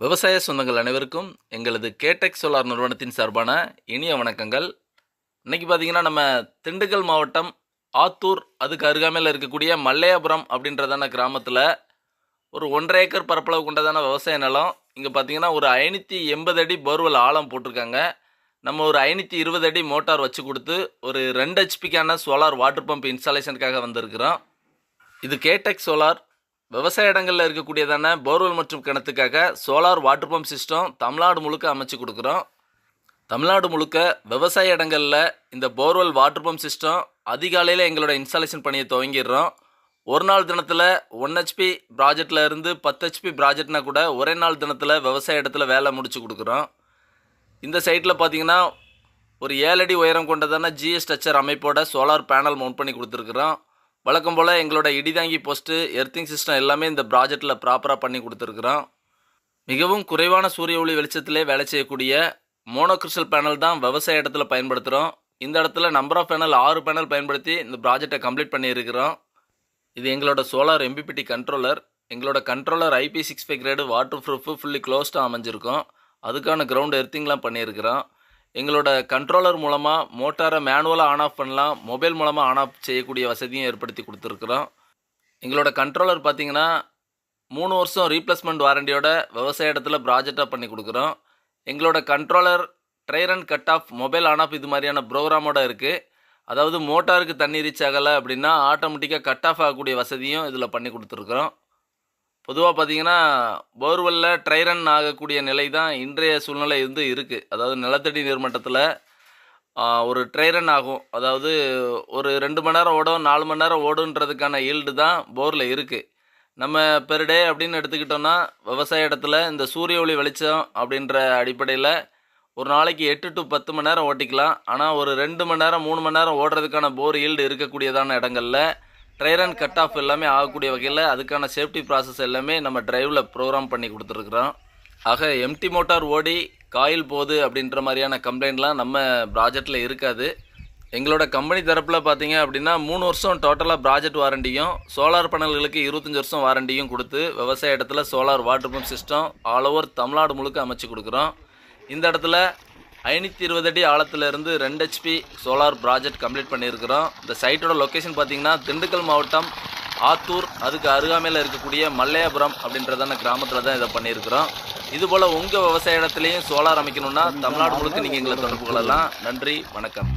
விவசாய சொந்தங்கள் அனைவருக்கும் எங்களது கேடெக் சோலார் நிறுவனத்தின் சார்பான இனிய வணக்கங்கள். இன்னைக்கு பார்த்தீங்கன்னா நம்ம திண்டுக்கல் மாவட்டம் ஆத்தூர் அதுக்கு அருகாமையில் இருக்கக்கூடிய மல்லையாபுரம் அப்படின்றதான கிராமத்தில் ஒரு ஒன்றரை ஏக்கர் பரப்பளவு கொண்டதான விவசாய நிலம். இங்கே பார்த்தீங்கன்னா ஒரு ஐநூற்றி எண்பது அடி போர்வெல் ஆழம் போட்டிருக்காங்க. நம்ம ஒரு ஐநூற்றி இருபது அடி மோட்டார் வச்சு கொடுத்து ஒரு ரெண்டு ஹெச்பிக்கான சோலார் வாட்டர் பம்ப் இன்ஸ்டாலேஷனுக்காக வந்திருக்கிறோம். இது கேடெக் சோலார். விவசாய இடங்களில் இருக்கக்கூடியதான போர்வெல் மற்றும் கிணத்துக்காக solar water pump system Tamil Nadu முழுக்க அமைச்சு கொடுக்குறோம். தமிழ்நாடு முழுக்க விவசாய இடங்களில் இந்த போர்வெல் வாட்டர் பம்ப் சிஸ்டம் அதிகாலையில் எங்களோட இன்ஸ்டாலேஷன் பணியை துவங்கிடுறோம். ஒரு நாள் தினத்தில் ஒன் ஹெச்பி ப்ராஜெக்டில் இருந்து பத்து ஹெச்பி ப்ராஜெக்ட்னா கூட ஒரே நாள் தினத்தில் விவசாய இடத்துல வேலை முடிச்சு கொடுக்குறோம். இந்த சைட்டில் பார்த்தீங்கன்னா ஒரு ஏழடி உயரம் கொண்டதான ஜிஎஸ் ஸ்ட்ரக்சர் அமைப்போட சோலார் பேனல் மவுண்ட் பண்ணி கொடுத்துருக்குறோம். வழக்கம் போல் எங்களோட இடிதாங்கி போஸ்ட்டு எர்த்திங் சிஸ்டம் எல்லாமே இந்த ப்ராஜெக்டில் ப்ராப்பராக பண்ணி கொடுத்துருக்குறோம். மிகவும் குறைவான சூரிய ஒளி வெளிச்சத்திலே வேலை செய்யக்கூடிய மோனோகிறிஸ்டல் பேனல் தான் விவசாய இடத்துல பயன்படுத்துகிறோம் இந்த இடத்துல நம்பர் ஆஃப் பேனல் ஆறு பேனல் பயன்படுத்தி இந்த ப்ராஜெக்டை கம்ப்ளீட் பண்ணியிருக்கிறோம். இது எங்களோட சோலார் எம்பிபிடி கண்ட்ரோலர் எங்களோட controller IP six five grade water proof fully க்ளோஸ்டாக அமைஞ்சிருக்கும். அதுக்கான கிரவுண்ட் எர்த்திங்லாம் பண்ணியிருக்கிறோம். எங்களோட கண்ட்ரோலர் மூலமாக மோட்டாரை மேனுவலாக ஆன் ஆஃப் பண்ணலாம். மொபைல் மூலமாக ஆன் ஆஃப் செய்யக்கூடிய வசதியும் ஏற்படுத்தி கொடுத்துருக்குறோம். எங்களோட கண்ட்ரோலர் பார்த்தீங்கன்னா மூணு வருஷம் ரீப்ளேஸ்மெண்ட் வாரண்டியோட விவசாய இடத்துல ப்ராஜெக்டாக பண்ணி கொடுக்குறோம். எங்களோட controller dryer and cut off mobile on off இது மாதிரியான ப்ரோக்ராமோட இருக்குது அதாவது மோட்டாருக்கு தண்ணி ரீச் ஆகலை அப்படின்னா ஆட்டோமேட்டிக்காக கட் ஆஃப் ஆகக்கூடிய வசதியும் இதில் பண்ணி கொடுத்துருக்குறோம். பொதுவாக பார்த்தீங்கன்னா போர்வெல்லில் ட்ரைரன் ஆகக்கூடிய நிலை தான் இன்றைய சூழ்நிலை வந்து இருக்குது அதாவது நிலத்தடி நீர்மட்டத்தில் ஒரு ட்ரைரன் ஆகும். அதாவது ஒரு ரெண்டு மணி நேரம் ஓடும் நாலு மணி நேரம் ஓடுன்றதுக்கான ஈல்டு தான் போரில் இருக்குது நம்ம பெர் டே அப்படின்னு எடுத்துக்கிட்டோம்னா விவசாய இடத்துல இந்த சூரிய ஒளி வெளிச்சம் அப்படின்ற அடிப்படையில் ஒரு நாளைக்கு எட்டு டு பத்து மணி நேரம் ஓட்டிக்கலாம். ஆனால் ஒரு ரெண்டு மணி நேரம் மூணு மணி நேரம் ஓடுறதுக்கான போர் ஈல்டு இருக்கக்கூடியதான இடங்களில் ட்ரைரன் கட் ஆஃப் எல்லாமே ஆகக்கூடிய வகையில் அதுக்கான சேஃப்டி ப்ராசஸ் எல்லாமே நம்ம டிரைவில் ப்ரோக்ராம் பண்ணி கொடுத்துருக்குறோம். ஆக எம்டி மோட்டார் ஓடி காயில் போகுது அப்படின்ற மாதிரியான கம்ப்ளைண்ட்லாம் நம்ம ப்ராஜெக்டில் இருக்காது. எங்களோட கம்பெனி தரப்பில் பார்த்தீங்க அப்படின்னா மூணு வருஷம் டோட்டலாக ப்ராஜெக்ட் வாரண்டியும் சோலார் பேனல்களுக்கு இருபத்தஞ்சி வருஷம் வாரண்டியும் கொடுத்து விவசாய இடத்துல solar water pump system all over Tamil Nadu முழுக்க அமைச்சு கொடுக்குறோம். இந்த இடத்துல ஐநூற்றி இருபது அடி ஆழத்துலேருந்து ரெண்டு ஹெச்பி சோலார் ப்ராஜெக்ட் கம்ப்ளீட் பண்ணியிருக்கிறோம். இந்த சைட்டோட லொக்கேஷன் பார்த்தீங்கன்னா திண்டுக்கல் மாவட்டம் ஆத்தூர் அதுக்கு அருகாமையில் இருக்கக்கூடிய மல்லையாபுரம் அப்படின்றதான கிராமத்தில் தான் இதை பண்ணியிருக்கிறோம். இதுபோல் உங்கள் விவசாய இடத்துலையும் சோலார் அமைக்கணும்னா தமிழ்நாடு முழுக்க நீங்கள் எங்களை தொடர்பு கொள்ளலாம். நன்றி வணக்கம்.